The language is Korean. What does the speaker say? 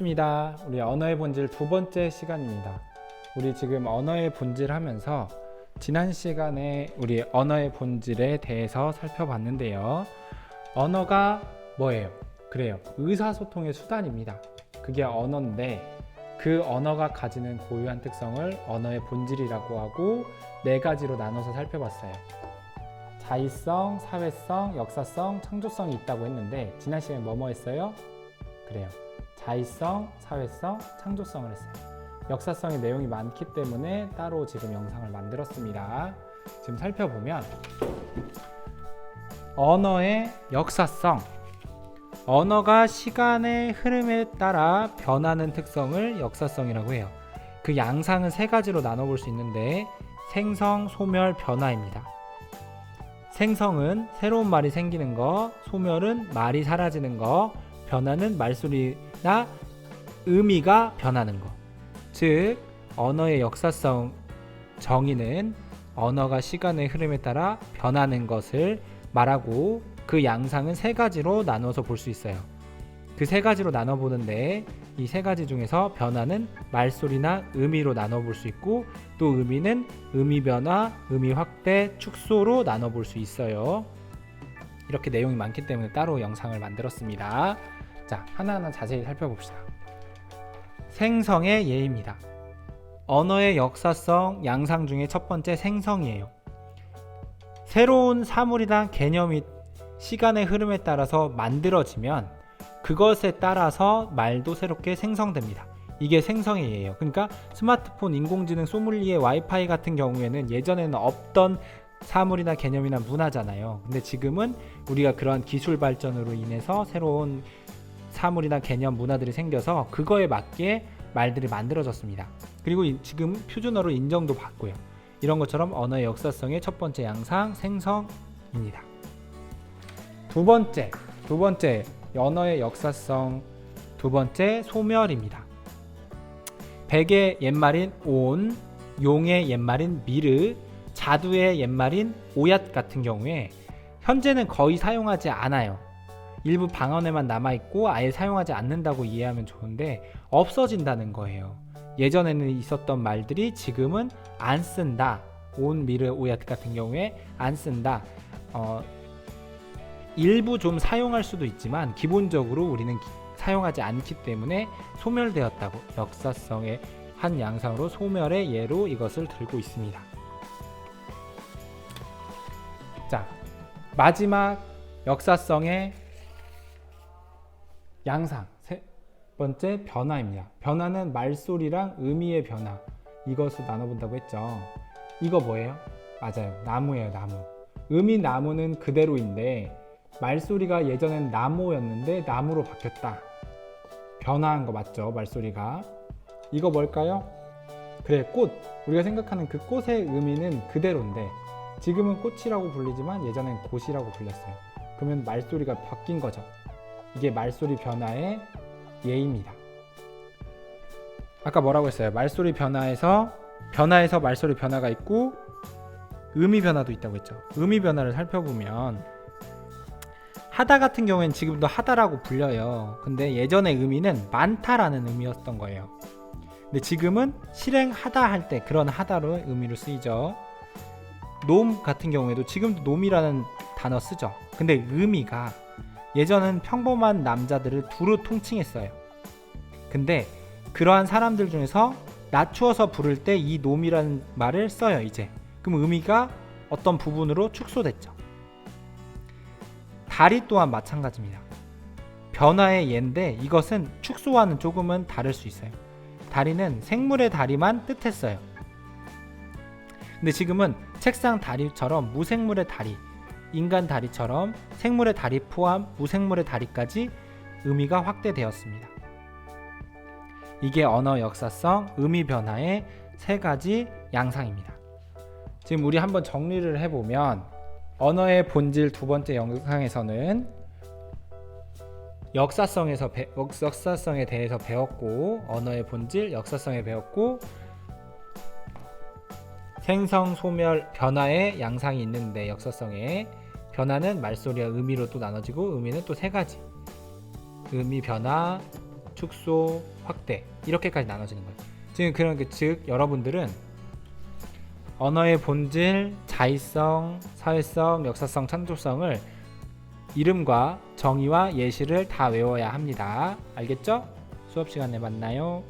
입니다. 우리 언어의 본질 두 번째 시간입니다. 우리 지금 언어의 본질 하면서 지난 시간에 우리 언어의 본질에 대해서 살펴봤는데요. 언어가 뭐예요? 그래요. 의사소통의 수단입니다. 그게 언어인데 그 언어가 가지는 고유한 특성을 언어의 본질이라고 하고 네 가지로 나눠서 살펴봤어요. 자의성, 사회성, 역사성, 창조성이 있다고 했는데 지난 시간에 뭐뭐 했어요? 그래요. 자의성, 사회성, 창조성을 했어요. 역사성의 내용이 많기 때문에 따로 지금 영상을 만들었습니다. 지금 살펴보면 언어의 역사성. 언어가 시간의 흐름에 따라 변하는 특성을 역사성이라고 해요. 그 양상은 세 가지로 나눠볼 수 있는데 생성, 소멸, 변화입니다. 생성은 새로운 말이 생기는 거, 소멸은 말이 사라지는 거, 변화는 말소리나 의미가 변하는 것. 즉, 언어의 역사성 정의는 언어가 시간의 흐름에 따라 변하는 것을 말하고 그 양상은 세 가지로 나눠서 볼 수 있어요. 그 세 가지로 나눠 보는데 이 세 가지 중에서 변화는 말소리나 의미로 나눠 볼 수 있고 또 의미는 의미 변화, 의미 확대, 축소로 나눠 볼 수 있어요. 이렇게 내용이 많기 때문에 따로 영상을 만들었습니다. 자, 하나하나 자세히 살펴봅시다. 생성의 예입니다. 언어의 역사성 양상 중에 첫 번째 생성이에요. 새로운 사물이나 개념이 시간의 흐름에 따라서 만들어지면 그것에 따라서 말도 새롭게 생성됩니다. 이게 생성의 예예요. 그러니까 스마트폰, 인공지능, 소믈리에, 와이파이 같은 경우에는 예전에는 없던 사물이나 개념이나 문화잖아요. 근데 지금은 우리가 그런 기술 발전으로 인해서 새로운 사물이나 개념 문화들이 생겨서 그거에 맞게 말들이 만들어졌습니다. 그리고 이- 지금 표준어로 인정도 받고요. 이런 것처럼 언어의 역사성의 첫 번째 양상 생성입니다. 두 번째, 두 번째 언어의 역사성 두 번째 소멸입니다. 백의 옛말인 온, 용의 옛말인 미르, 자두의 옛말인 오얏 같은 경우에 현재는 거의 사용하지 않아요. 일부 방언에만 남아 있고 아예 사용하지 않는다고 이해하면 좋은데 없어진다는 거예요. 예전에는 있었던 말들이 지금은 안 쓴다. 온 미르 오얏 같은 경우에 안 쓴다. 어, 일부 좀 사용할 수도 있지만 기본적으로 우리는 기- 사용하지 않기 때문에 소멸되었다고 역사성의 한 양상으로 소멸의 예로 이것을 들고 있습니다. 자, 마지막 역사성의 양상 세 번째 변화입니다. 변화는 말소리랑 의미의 변화 이것을 나눠본다고 했죠. 이거 뭐예요? 맞아요. 나무예요, 나무. 의미 나무는 그대로인데 말소리가 예전엔 나무였는데 나무로 바뀌었다. 변화한 거 맞죠? 말소리가. 이거 뭘까요? 그래, 꽃. 우리가 생각하는 그 꽃의 의미는 그대로인데 지금은 꽃이라고 불리지만 예전엔 꽃이라고 불렸어요. 그러면 말소리가 바뀐 거죠. 이게 말소리 변화의 예입니다. 아까 뭐라고 했어요? 말소리 변화에서 변화에서 말소리 변화가 있고 의미 변화도 있다고 했죠. 의미 변화를 살펴보면 하다 같은 경우에는 지금도 하다라고 불려요. 근데 예전의 의미는 많다라는 의미였던 거예요. 근데 지금은 실행하다 할 때 그런 하다로 의미로 쓰이죠. 놈 같은 경우에도 지금도 놈이라는 단어 쓰죠. 근데 의미가 예전은 평범한 남자들을 두루 통칭했어요. 근데 그러한 사람들 중에서 낮추어서 부를 때 이 놈이라는 말을 써요, 이제. 그럼 의미가 어떤 부분으로 축소됐죠. 다리 또한 마찬가지입니다. 변화의 예인데 이것은 축소와는 조금은 다를 수 있어요. 다리는 생물의 다리만 뜻했어요. 근데 지금은 책상 다리처럼 무생물의 다리, 인간 다리처럼 생물의 다리 포함 무생물의 다리까지 의미가 확대되었습니다. 이게 언어 역사성, 의미 변화의 세 가지 양상입니다. 지금 우리 한번 정리를 해보면 언어의 본질 두 번째 영상에서는 역사성에서 배, 역사성에 대해서 배웠고 언어의 본질 역사성에 배웠고 생성 소멸 변화의 양상이 있는데 역사성에 변화는 말소리와 의미로 또 나눠지고 의미는 또 세 가지 의미 변화 축소, 확대 이렇게까지 나눠지는 거예요. 지금 그런 그즉 여러분들은 언어의 본질, 자의성, 사회성, 역사성, 창조성을 이름과 정의와 예시를 다 외워야 합니다. 알겠죠? 수업 시간에 만나요.